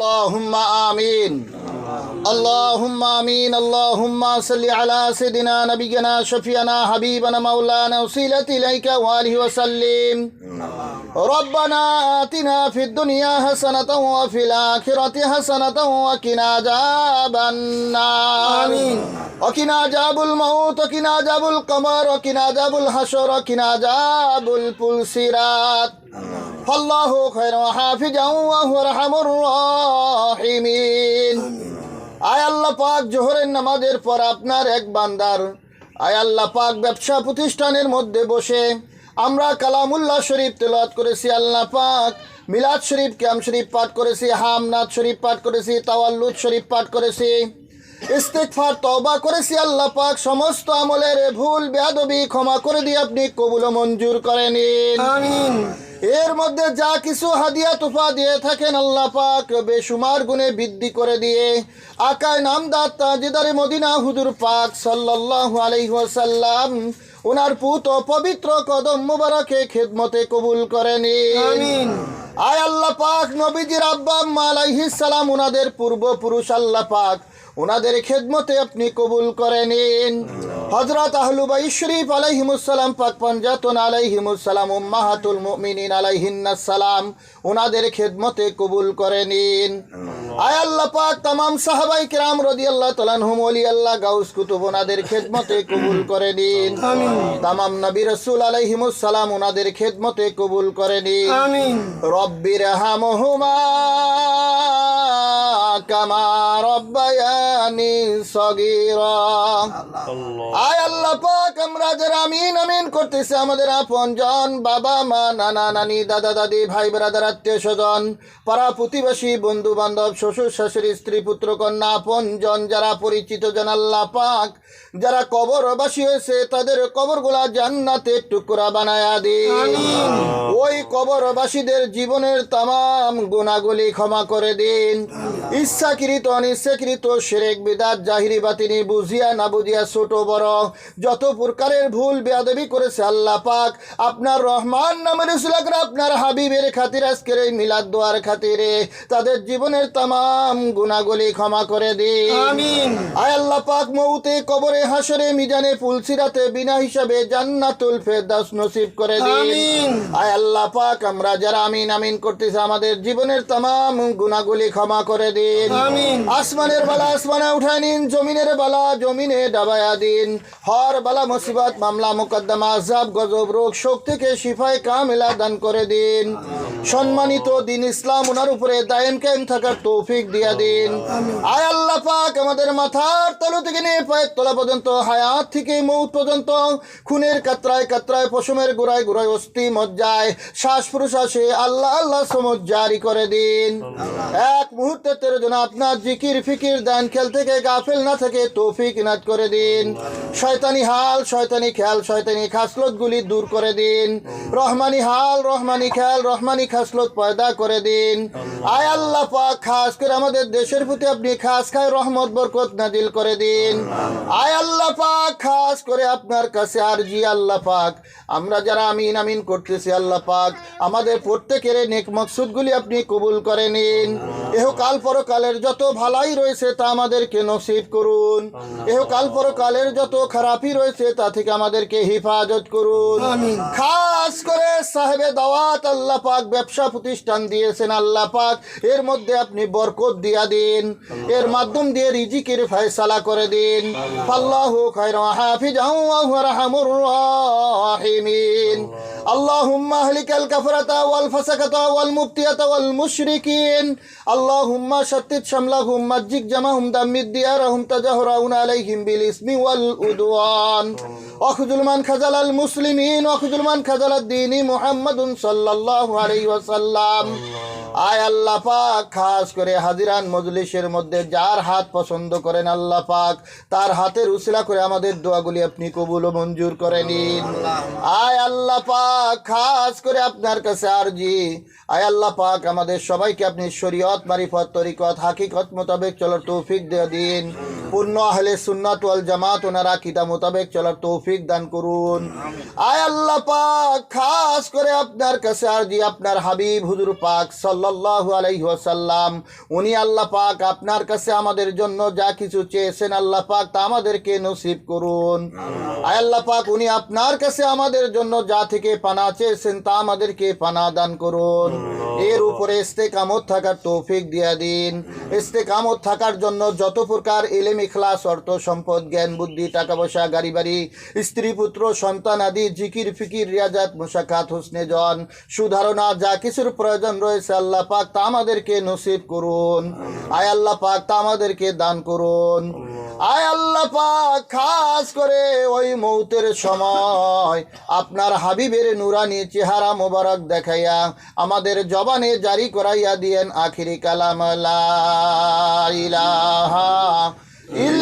اللهم آمين. اللهم آمين اللهم صل على سيدنا نبينا شفينا حبيبنا مولانا وسيلة إليك وآله وسلم ربنا آتنا في الدنيا حسنة وفي الآخرة حسنة وقنا عذاب النار آمين. وقنا عذاب الموت وقنا عذاب القمر وقنا عذاب الحشر وقنا عذاب البلسيرات فالله خير حافظا وهو ارحم الراحمين আয় আল্লাহ পাক জোহরের নামাজের পর আপনার এক বান্দার, আয় আল্লাহ পাক ব্যবসা প্রতিষ্ঠানের মধ্যে বসে আমরা কালামুল্লাহ শরীফ তেলাওয়াত করেছি, আল্লাহ পাক মিলাদ শরীফ, ক্যাম শরীফ পাঠ করেছি হামনাথ শরীফ পাঠ করেছি, তাওয়াল্লুদ শরীফ পাঠ করেছি ইস্তেকফার তওবা করেছি, আল্লাহ পাক সমস্ত আমলের ভুল, বেয়াদবি ক্ষমা করে দিয়ে আপনি কবুল মঞ্জুর করে নিন আমিন। এর মধ্যে যা কিছু হাদিয়া তুফা দিয়ে থাকেন আল্লাহ পাক বেসুমার গুণে বৃদ্ধি করে দিয়ে আকায় নামদার তাজিদারে মদিনা হুজুর পাক সাল্লাল্লাহু আলাইহি ওয়াসাল্লাম ওনার পুত পবিত্র কদম মুবারকে খেদমতে কবুল করে নিন আমিন। আয় আল্লাহ পাক নবীজির আব্বা আলাইহিস সালাম ওনাদের পূর্বপুরুষ আল্লাহ পাক ওনাদের খেদমতে আপনি কবুল করে নিন হজরত আহলুবাই শরীফ আলাইহিমুসালাম পাক পঞ্জাতন আলাইহিমুসালাম উম্মাহাতুল মুমিনিন আলাইহিন্নাস সালাম ওনাদের খেদমতে কবুল করে নিন। আয় আল্লাহ পাক তামাম সাহাবাই কিরাম রাদিয়াল্লাহু তাআলা আনহুম ওলি আল্লাহ গাউস কুতুব ওনাদের খেদমতে কবুল করে নিন। আমিন। তামাম নবী রাসূল আলাইহিমুস সালাম ওনাদের খেদমতে কবুল করে নিন। আমিন। রব্বির হামহুমা কামা রব্বায়ানি সগীরা। আয় আল্লাহ পাক আমরা যারা আমিন আমিন করতেছি আমাদের আপনজন বাবা মা নানা নানি দাদা দাদি ভাই ব্রাদার আত্মীয় স্বজন পাড়া প্রতিবেশী বন্ধু বান্ধব শ্বশুর শাশুড়ি স্ত্রী পুত্র কন্যা আপনজন যারা পরিচিত জন আল্লাহ পাক যারা কবরবাসী হয়েছে তাদের কবরগুলা জান্নাতে টুকরা বানায়া দিন ওই কবরবাসীদের জীবনের তাম গুণাগুলি ক্ষমা করে দিন। ইচ্ছাকৃত অনিচ্ছাকৃত সেরেক বিদাত জাহিরি বাতিনি বুঝিয়া না বুঝিয়া ছোট বড়। যত প্রকারের ভুল বেয়াদবি করেছে আল্লাহ পাক আপনার রহমান নামের আপনার হাবিবের খাতির আজকের এই মিলাদ দোয়ার খাতিরে তাদের জীবনের তাম গুণাগুলি ক্ষমা করে দিন। আয় আল্লাহ পাক মৌতে কবরে হাসরে মিজানে পুলসিরাতে বিনা হিসাবে জান্নাতুল ফেরদাউস নসিব করে দিন। আয় আল্লাহ পাক আমরা যারা আমিন আমিন করতেছি আমাদের জীবনের তাম গুণাগুলি ক্ষমা করে দিন। আমিন। আসমানের বালা আসমানে উঠায় নিন জমিনের বালা জমিনে ডাবায়া দিন। হর বালা মুসিবত মামলা মোকদ্দমা আজাব গজব রোগ শোক থেকে শিফায় কামেলা দান করে দিন। সম্মানিত দিন ইসলাম ওনার উপরে দায়েম কায়েম থাকার তৌফিক দিয়া দিন। আয় আল্লাহ পাক আমাদের মাথার তালু থেকে নিয়ে পায়ের তলা পর্যন্ত হায়াত থেকে মৌত পর্যন্ত খুনের কাতরায় কাতরায় পশমের গোড়ায় গোড়ায় অস্থি মজ্জায় শ্বাস প্রশ্বাসে আল্লাহ আল্লাহ সমজ জারি করে দিন। এক মুহূর্তে তেরো জন আপনার জিকির ফিকির দান, খেল থেকে গাফেল না থেকে তৌফিক ইনাত করে দিন। শয়তানি হাল, শয়তানি খেয়াল শয়তানি খাসলত গুলি দূর করে দিন। রহমানি হাল, রহমানি খেয়াল রহমানি খাসলত পয়দা করে দিন। আয় আল্লাহ পাক, খাস করে আমাদের দেশের প্রতি আপনি খাস খায় রহমত, বরকত নাজিল করে দিন। আয় আল্লাহ পাক, খাস করে আপনার কাছে আর জি আল্লাহ পাক। আমরা যারা আমিন আমিন করতেছি আল্লাহ পাক, আমাদের প্রত্যেকের নেক মকসুদগুলি আপনি কবুল করে নিন। এহকাল পরকালের যত ভালাই রয়েছে তা আমাদেরকে নসিব করুন। এহকাল পরকালের যত খারাপই রয়েছে তা থেকে আমাদেরকে হেফাজত করুন। খাস করে সাহেবে দাওয়াত আল্লাহ পাক ব্যবসা প্রতিষ্ঠান দিয়েছেন আল্লাহ পাক। এর মধ্যে আপনি বরকত দিয়া দিন। এর মাধ্যম দিয়ে রিজিকের ফয়সালা করে দিন। আল্লাহু। খায়রা আরহামুর রাহিমিন। اللهم اهلك الكفرة والفسقة والمبتية والمشركين اللهم شتت شملهم مجك جمعهم دمد ديارهم تجهرون عليهم بالاسم والعدوان واخذل من خذل المسلمين واخذل من خذل الدين محمد صلى الله عليه وسلم আয় আল্লাহ পাক, খাস করে হাজিরান মজলিসের মধ্যে যার হাত পছন্দ করেন আল্লাহ পাক, তার হাতের উসিলা করে আমাদের দোয়াগুলি আপনি কবুল ও মঞ্জুর করে নিন। আয় আল্লাহ পাক, খাস করে আপনার কাছে আরজি। আয় আল্লাহ পাক, আমাদের সবাইকে আপনি শরীয়ত, মারিফত, তরিকত, হাকিকত মোতাবেক চলার তৌফিক দিয়ে দিন। পূর্ণ আহলে সুন্নাত ওয়াল জামাত ওনারা কিতাব মোতাবেক চলার তৌফিক দান করুন। আয় আল্লাহ পাক খাস করে আপনার কাছে আরজি আপনার হাবিব হুজুর পাক সাল্লাল্লাহু আলাইহি ওয়াসাল্লাম। উনি আল্লাহ পাক আপনার কাছে আমাদের জন্য যা কিছু চেয়েছেন আল্লাহ পাক তা আমাদেরকে নসিব করুন। আয় আল্লাহ পাক উনি আপনার কাছে আমাদের জন্য যা থেকে পানা চেয়েছেন তা আমাদেরকে পানা দান করুন। এর উপরে ইস্তেকামত থাকার তৌফিক দিয়া দিন। ইস্তেকামত থাকার জন্য যত প্রকার এলেম ইখলাস, অর্থ সম্পদ, জ্ঞান, বুদ্ধি, টাকা পয়সা, গাড়ি বাড়ি, স্ত্রী, পুত্র, সন্তান আদি, জিকির, ফিকির, রিয়াজাত মুসাকাত হুসনে জন সুধারণা, যা কিছুর প্রয়োজন রয়েছে আল্লাহ পাক তা আমাদেরকে নসিব করুন। আয় আল্লাহ পাক তা আমাদেরকে দান করুন। আয় আল্লাহ পাক, খাস করে ওই মৌতের সময় আপনার হাবিবের নুরানি চেহারা মোবারক দেখাইয়া আমাদের জবানে জারি করাইয়া দিয়েন আখিরি কালাম, লা ইলাহা